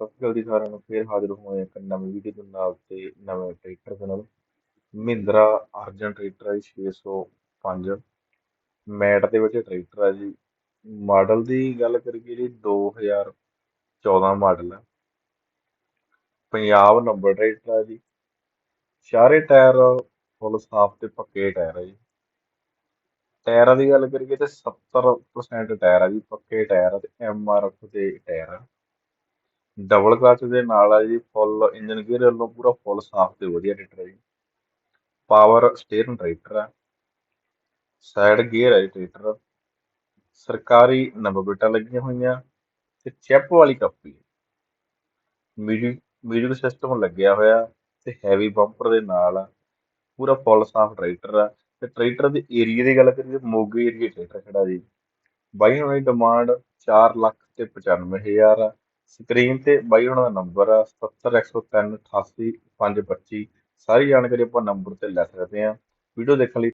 ਸਤਿ ਸ਼੍ਰੀ ਅਕਾਲ ਜੀ ਸਾਰਿਆਂ ਨੂੰ, ਫੇਰ ਹਾਜ਼ਰ ਹੋਏ ਇੱਕ ਨਵੀਂ ਵੀਡੀਓ ਦੇ ਨਾਲ ਤੇ ਨਵੇਂ ਟਰੈਕਟਰ ਦੇ ਨਾਲ। ਮਹਿੰਦਰਾ ਅਰਜਨ ਟਰੈਕਟਰ ਹੈ ਜੀ 605 ਮੈਟ ਦੇ ਵਿੱਚ ਟਰੈਕਟਰ ਹੈ ਜੀ। ਮਾਡਲ ਦੀ ਗੱਲ ਕਰੀਏ ਜੀ 2014 ਮਾਡਲ ਹੈ ਪੰਜਾਬ ਨੰਬਰ ਟਰੈਕਟਰ ਹੈ ਜੀ। ਸਾਰੇ ਟਾਇਰ ਫੁੱਲ ਸਾਫ਼ ਤੇ ਪੱਕੇ ਟਾਇਰ ਹੈ ਜੀ। ਟਾਇਰਾਂ ਦੀ ਗੱਲ ਕਰੀਏ ਤੇ 70% ਟਾਇਰ ਆ ਜੀ, ਪੱਕੇ ਟਾਇਰ ਆ ਤੇ ਐਮ ਆਰ ਐਫ ਦੇ ਟਾਇਰ ਆ। ਡਬਲ ਕਲਚ ਦੇ ਨਾਲ ਆ ਜੀ ਫੁੱਲ ਇੰਜਨ ਗੇਅਰ ਵੱਲੋਂ ਪੂਰਾ ਫੁੱਲ ਸਾਫ਼ ਤੇ ਵਧੀਆ ਟਰੈਕਟਰ ਹੈ ਜੀ। ਪਾਵਰ ਸਟੀਅਰਿੰਗ ਟਰੈਕਟਰ ਆ। ਸਾਈਡ ਗੇਅਰ ਹੈ ਜੀ ਟਰੈਕਟਰ ਸਰਕਾਰੀ ਨੰਬਰ ਪਲੇਟਾਂ ਲੱਗੀਆਂ ਹੋਈਆਂ ਤੇ ਚੈਪ ਵਾਲੀ ਕਾਪੀ ਮਿਊਜ਼ਿਕ ਮਿਊਜ਼ਿਕ ਸਿਸਟਮ ਲੱਗਿਆ ਹੋਇਆ ਤੇ ਹੈਵੀ ਬੰਪਰ ਦੇ ਨਾਲ ਪੂਰਾ ਫੁੱਲ ਸਾਫ਼ ਟਰੈਕਟਰ ਆ। ਤੇ ਟਰੈਕਟਰ ਦੇ ਏਰੀਆ ਦੀ ਗੱਲ ਕਰੀਏ ਮੋਗੇ ਏਰੀਆ ਟਰੈਕਟਰ ਖੜਾ ਜੀ। ਬਾਈ ਹੁਣਾਂ ਦੀ ਡਿਮਾਂਡ 4 ਲੱਖ ਤੇ 95000 ਆ। ਸਕਰੀਨ ਤੇ ਬਾਈ ਉਹਨਾਂ ਦਾ ਨੰਬਰ ਆ 70103 88 525 ਸਾਰੀ ਜਾਣਕਾਰੀ ਆਪਾਂ ਨੰਬਰ ਤੇ ਲੈ ਸਕਦੇ ਆ ਵੀਡੀਓ ਦੇਖਣ ਲਈ